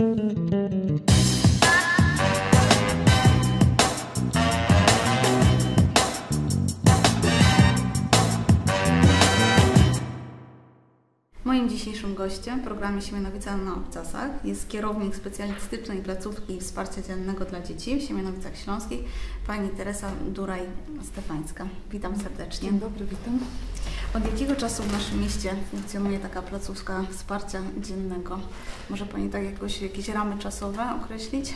Mm-hmm. Moim dzisiejszym gościem w programie Siemianowica na Obcasach jest kierownik specjalistycznej placówki wsparcia dziennego dla dzieci w Siemianowicach Śląskich, pani Teresa Duraj-Stefańska. Witam serdecznie. Dzień dobry, witam. Od jakiego czasu w naszym mieście funkcjonuje taka placówka wsparcia dziennego? Może Pani tak jakoś jakieś ramy czasowe określić?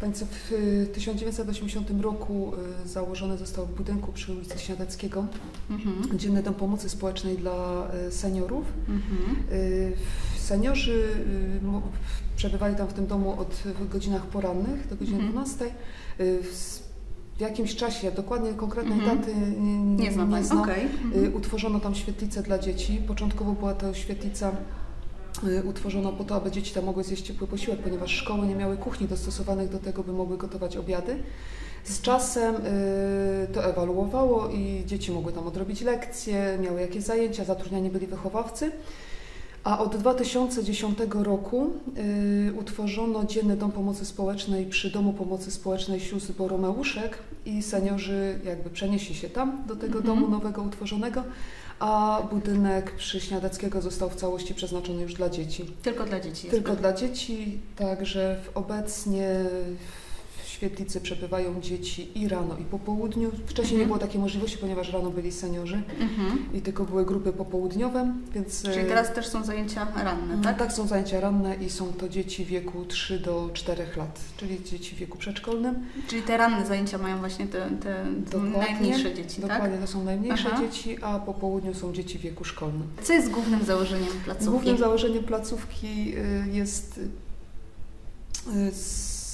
Państwo w y, 1980 roku y, założone zostało w budynku przy ulicy Śniadeckiego Mhm. Dzienny Dom Pomocy Społecznej dla y, seniorów. Mhm. Y, Seniorzy y, przebywali tam w tym domu od godzinach porannych do godziny Mhm. 12. Y, W jakimś czasie, dokładnie konkretnej Mhm. daty nie, Nie znam Pani. znam, Okej. Y, Mhm. Utworzono tam świetlicę dla dzieci. Początkowo była to świetlica y, utworzona po to, aby dzieci tam mogły zjeść ciepły posiłek, ponieważ szkoły nie miały kuchni dostosowanych do tego, by mogły gotować obiady. Z czasem y, to ewaluowało i dzieci mogły tam odrobić lekcje, miały jakieś zajęcia, zatrudniani byli wychowawcy. A od 2010 roku y, utworzono Dzienny Dom Pomocy Społecznej przy Domu Pomocy Społecznej sióstr Boromeuszek i seniorzy jakby przenieśli się tam do tego Mhm. domu nowego utworzonego, a budynek przy Śniadeckiego został w całości przeznaczony już dla dzieci. Tylko dla dzieci. Tylko tak? dla dzieci, także obecnie w świetlicy przebywają dzieci i rano i po południu. Wcześniej nie Mhm. było takiej możliwości, ponieważ rano byli seniorzy Mhm. i tylko były grupy popołudniowe, więc Czyli e, teraz też są zajęcia ranne, tak? tak? tak, są zajęcia ranne i są to dzieci w wieku 3 do 4 lat, czyli dzieci w wieku przedszkolnym. Czyli te ranne zajęcia mają właśnie te, te, najmniejsze dzieci, tak? Dokładnie, to są najmniejsze Aha. dzieci, a po południu są dzieci w wieku szkolnym. Co jest głównym założeniem placówki? Głównym założeniem placówki y, jest y,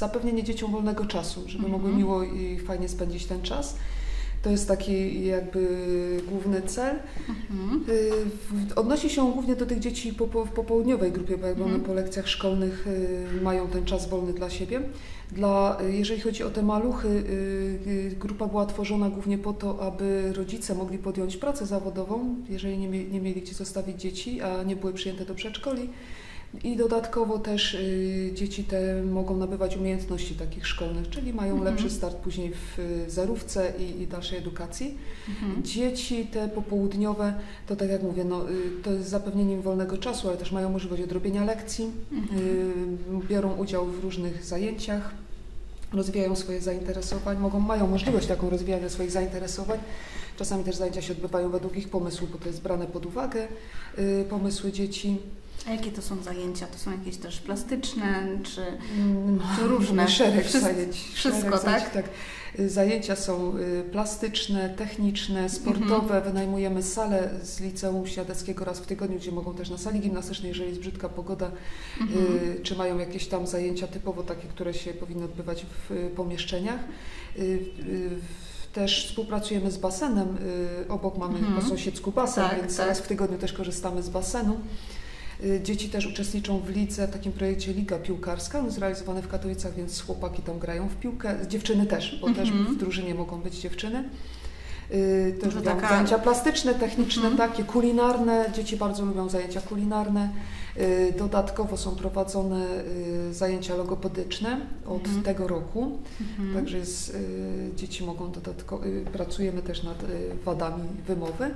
zapewnienie dzieciom wolnego czasu, żeby Mhm. mogły miło i fajnie spędzić ten czas. To jest taki jakby główny cel. Mhm. Y, Odnosi się on głównie do tych dzieci po, po, w popołudniowej grupie, bo jakby one Mhm. po lekcjach szkolnych y, mają ten czas wolny dla siebie. Dla, y, jeżeli chodzi o te maluchy, grupa była tworzona głównie po to, aby rodzice mogli podjąć pracę zawodową, jeżeli nie, nie mieli gdzie zostawić dzieci, a nie były przyjęte do przedszkoli. I dodatkowo też y, dzieci te mogą nabywać umiejętności takich szkolnych, czyli mają Mhm. lepszy start później w y, zarówce i, i dalszej edukacji. Mhm. Dzieci te popołudniowe, to tak jak mówię, no, y, to jest zapewnienie im wolnego czasu, ale też mają możliwość odrobienia lekcji, Mhm. y, biorą udział w różnych zajęciach, rozwijają swoje zainteresowań, mogą, mają możliwość taką rozwijania swoich zainteresowań. Czasami też zajęcia się odbywają według ich pomysłu, bo to jest brane pod uwagę, y, pomysły dzieci. A jakie to są zajęcia? To są jakieś też plastyczne, czy Mm, To różne. Mamy Szereg Wszystko- zajęć. wszystko, szereg tak? Zajęć, tak. Zajęcia są y, plastyczne, techniczne, sportowe. Mhm. Wynajmujemy salę z liceum Świadeckiego raz w tygodniu, gdzie mogą też na sali gimnastycznej, jeżeli jest brzydka pogoda, Mhm. y, czy mają jakieś tam zajęcia typowo takie, które się powinny odbywać w y, pomieszczeniach. Też współpracujemy z basenem. Obok mamy Mhm. po sąsiedzku basen, Tak, więc tak. raz w tygodniu też korzystamy z basenu. Y, Dzieci też uczestniczą w lidze, w takim projekcie Liga Piłkarska, on jest realizowany w Katowicach, więc chłopaki tam grają w piłkę, dziewczyny też, bo też Mhm. w drużynie mogą być dziewczyny. Y, Też To lubią taka- zajęcia plastyczne, techniczne, Mhm. takie, kulinarne. Dzieci bardzo lubią zajęcia kulinarne. Y, Dodatkowo są prowadzone zajęcia logopedyczne od Mhm. tego roku. Mhm. Także jest, dzieci mogą dodatkowo, pracujemy też nad wadami wymowy.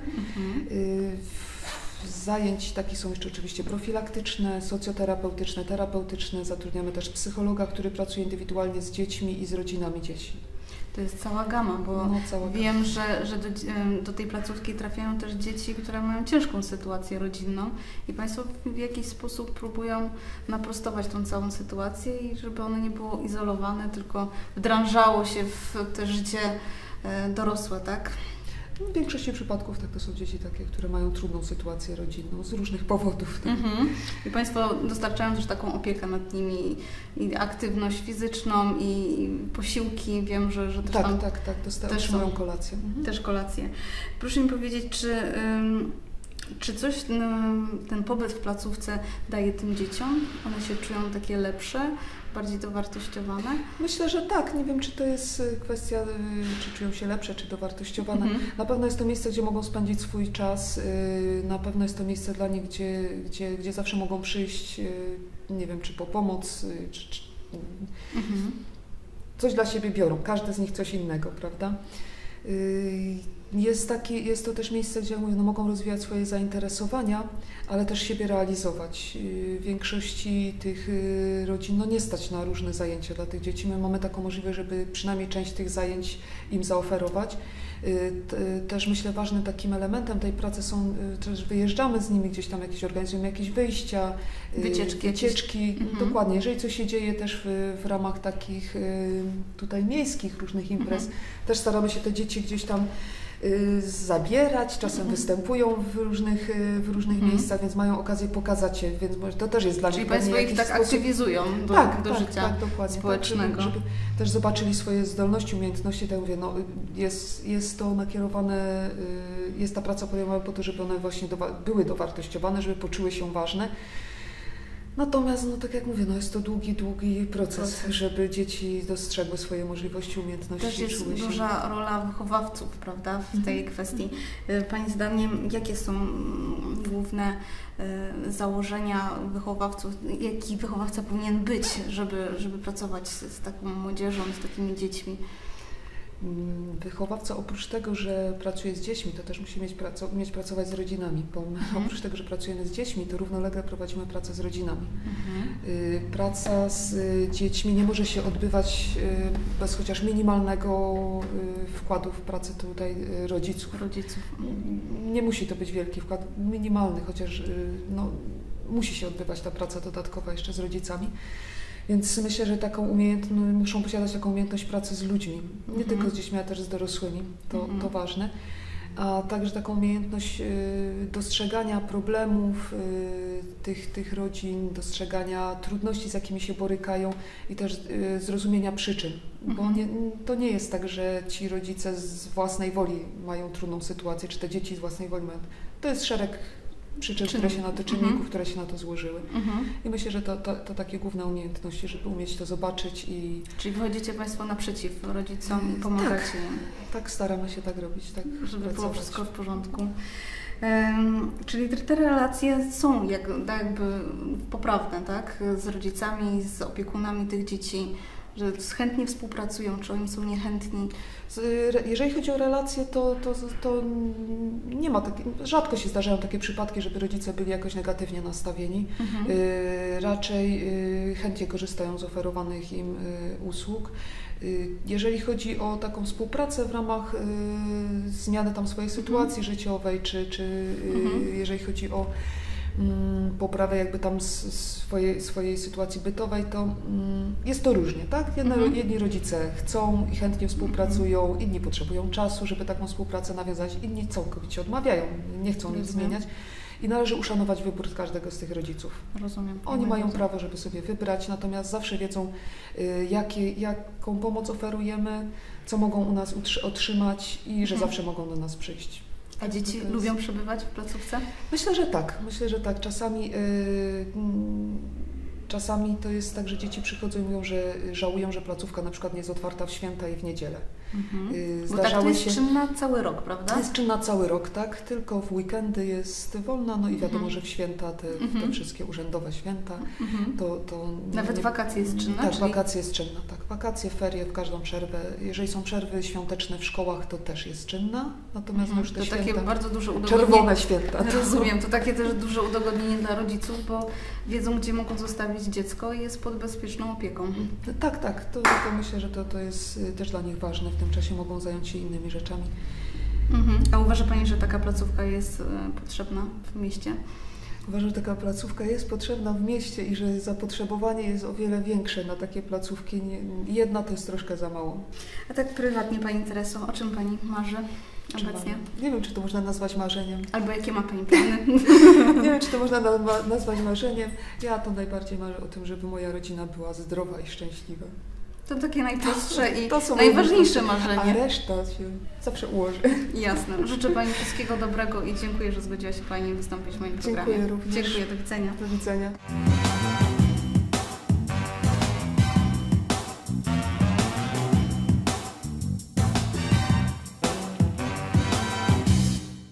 Zajęć takie są jeszcze oczywiście profilaktyczne, socjoterapeutyczne, terapeutyczne. Zatrudniamy też psychologa, który pracuje indywidualnie z dziećmi i z rodzinami dzieci. To jest cała gama, bo No, cała wiem, że, że do, do tej placówki trafiają też dzieci, które mają ciężką sytuację rodzinną i Państwo w jakiś sposób próbują naprostować tą całą sytuację i żeby one nie było izolowane, tylko wdrażało się w te życie e, dorosłe, tak? W większości przypadków tak to są dzieci takie, które mają trudną sytuację rodzinną z różnych powodów. Tak? Mhm. I Państwo dostarczają też taką opiekę nad nimi i aktywność fizyczną i posiłki. Wiem, że, że też Tak, tam tak, tak, też dostarczy są. moją kolację. Mhm. też kolację. Proszę mi powiedzieć, czy Czy coś ten pobyt w placówce daje tym dzieciom? One się czują takie lepsze, bardziej dowartościowane? Myślę, że tak. Nie wiem, czy to jest y, kwestia, y, czy czują się lepsze, czy dowartościowane. Mhm. Na pewno jest to miejsce, gdzie mogą spędzić swój czas. y, Na pewno jest to miejsce dla nich, gdzie, gdzie, gdzie zawsze mogą przyjść, nie wiem, czy po pomoc, czy, czy Mhm. coś dla siebie biorą. Każdy z nich coś innego, prawda? Y, Jest, taki, jest to też miejsce, gdzie mówię, no, mogą rozwijać swoje zainteresowania, ale też siebie realizować. Y, W większości tych y, rodzin no, nie stać na różne zajęcia dla tych dzieci. My mamy taką możliwość, żeby przynajmniej część tych zajęć im zaoferować. Y, Też myślę ważnym takim elementem tej pracy są, y, też wyjeżdżamy z nimi gdzieś tam, jakieś organizujemy jakieś wyjścia, y, Wycieczki wycieczki Mhm. dokładnie. Jeżeli coś się dzieje też w, w ramach takich y, tutaj miejskich różnych imprez, Mhm. też staramy się te dzieci gdzieś tam y, zabierać, czasem Mhm. występują w różnych, y, w różnych Mhm. miejscach, więc mają okazję pokazać się, więc może to też jest dla Czyli nich Państwo pewnie ich tak sposób- aktywizują do, tak, do tak, życia tak, dokładnie, społecznego. Tak, żeby, żeby też zobaczyli swoje zdolności, umiejętności, tak mówię, no, jest, jest to nakierowane, y, jest ta praca podejmowana po to, żeby one właśnie dowa- były dowartościowane, żeby poczuły się ważne. Natomiast, no tak jak mówię, no jest to długi, długi proces, Proces. żeby dzieci dostrzegły swoje możliwości, umiejętności, Też jest czuły się... duża rola wychowawców, prawda, w tej Mhm. kwestii. Y, Pani zdaniem, jakie są mm, główne y, założenia wychowawców? Jaki wychowawca powinien być, żeby, żeby pracować z, z taką młodzieżą, z takimi dziećmi? Mm, Wychowawca oprócz tego, że pracuje z dziećmi, to też musi mieć, praco- umieć pracować z rodzinami, bo my Mhm. oprócz tego, że pracujemy z dziećmi, to równolegle prowadzimy pracę z rodzinami. Mhm. Y, Praca z y, dziećmi nie może się odbywać y, bez chociaż minimalnego wkładu w pracę tutaj rodziców. Rodziców. Nie musi to być wielki wkład, minimalny, chociaż no, musi się odbywać ta praca dodatkowa jeszcze z rodzicami. Więc myślę, że taką umiejętność, muszą posiadać taką umiejętność pracy z ludźmi, nie Mhm. tylko z dziećmi, ale też z dorosłymi. To, Mhm. to ważne. A także taką umiejętność y, dostrzegania problemów y, tych, tych rodzin, dostrzegania trudności, z jakimi się borykają i też y, zrozumienia przyczyn. Bo Mhm. nie, to nie jest tak, że ci rodzice z własnej woli mają trudną sytuację, czy te dzieci z własnej woli mają. To jest szereg przyczyn, które się na to, Czynników. Mhm. które się na to złożyły. Mhm. I myślę, że to, to, to takie główne umiejętności, żeby umieć to zobaczyć i Czyli wychodzicie Państwo naprzeciw rodzicom i Tak. pomagacie im. tak staramy się tak robić, tak żeby było pracować. wszystko w porządku. Em, czyli te, te relacje są jak, tak jakby poprawne, tak? Z rodzicami, z opiekunami tych dzieci, że chętnie współpracują, czy oni są niechętni. Jeżeli chodzi o relacje, to, to, to nie ma takiej, rzadko się zdarzają takie przypadki, żeby rodzice byli jakoś negatywnie nastawieni. Mhm. Y, Raczej y, chętnie korzystają z oferowanych im y, usług. Jeżeli chodzi o taką współpracę w ramach zmiany tam swojej sytuacji życiowej, czy, czy Mhm. jeżeli chodzi o poprawę jakby tam swojej, swojej sytuacji bytowej, to mm, jest to różnie, tak? Jedne, Mhm. Jedni rodzice chcą i chętnie współpracują, inni potrzebują czasu, żeby taką współpracę nawiązać, inni całkowicie odmawiają, nie chcą nic zmieniać. I należy uszanować wybór każdego z tych rodziców. Rozumiem. Oni mają Rozumiem. prawo, żeby sobie wybrać, natomiast zawsze wiedzą, y, jakie, jaką pomoc oferujemy, co mogą u nas otrzymać i że Mhm. zawsze mogą do nas przyjść. A dzieci jest- lubią przebywać w placówce? Myślę, że tak. Myślę, że tak. Czasami, y, mm, czasami to jest tak, że dzieci przychodzą i mówią, że żałują, że placówka na przykład nie jest otwarta w święta i w niedzielę. Mhm. Y, Bo tak jest się. czynna cały rok, prawda? Jest czynna cały rok, tak? Tylko w weekendy jest wolna, no i wiadomo, Mhm. że w święta, te, Mhm. te wszystkie urzędowe święta, Mhm. to, to Nawet nie- wakacje jest czynna? Tak, czyli- wakacje jest czynna, tak. Wakacje, ferie w każdą przerwę. Jeżeli są przerwy świąteczne w szkołach, to też jest czynna. Natomiast Mhm. już te To takie święta, bardzo duże udogodnienie. czerwone święta. to- Rozumiem, to takie też duże udogodnienie dla rodziców, bo wiedzą, gdzie mogą zostawić dziecko i jest pod bezpieczną opieką. Tak, tak. To, to myślę, że to, to jest y, też dla nich ważne. W tym czasie mogą zająć się innymi rzeczami. Mhm. A uważa Pani, że taka placówka jest e, potrzebna w mieście? Uważam, że taka placówka jest potrzebna w mieście i że zapotrzebowanie jest o wiele większe na takie placówki. Jedna to jest troszkę za mało. A tak prywatnie Pani Tereso, o czym Pani marzy obecnie? Nie wiem, czy to można nazwać marzeniem. Albo jakie ma Pani plany? Nie wiem, czy to można na- nazwać marzeniem. Ja to najbardziej marzę o tym, żeby moja rodzina była zdrowa i szczęśliwa. To takie najprostsze i najważniejsze najprostsze. A marzenie. reszta się zawsze ułoży. Jasne. Życzę Pani wszystkiego dobrego i dziękuję, że zgodziła się Pani wystąpić w moim Dziękuję programie. również. Dziękuję, do widzenia. Do widzenia.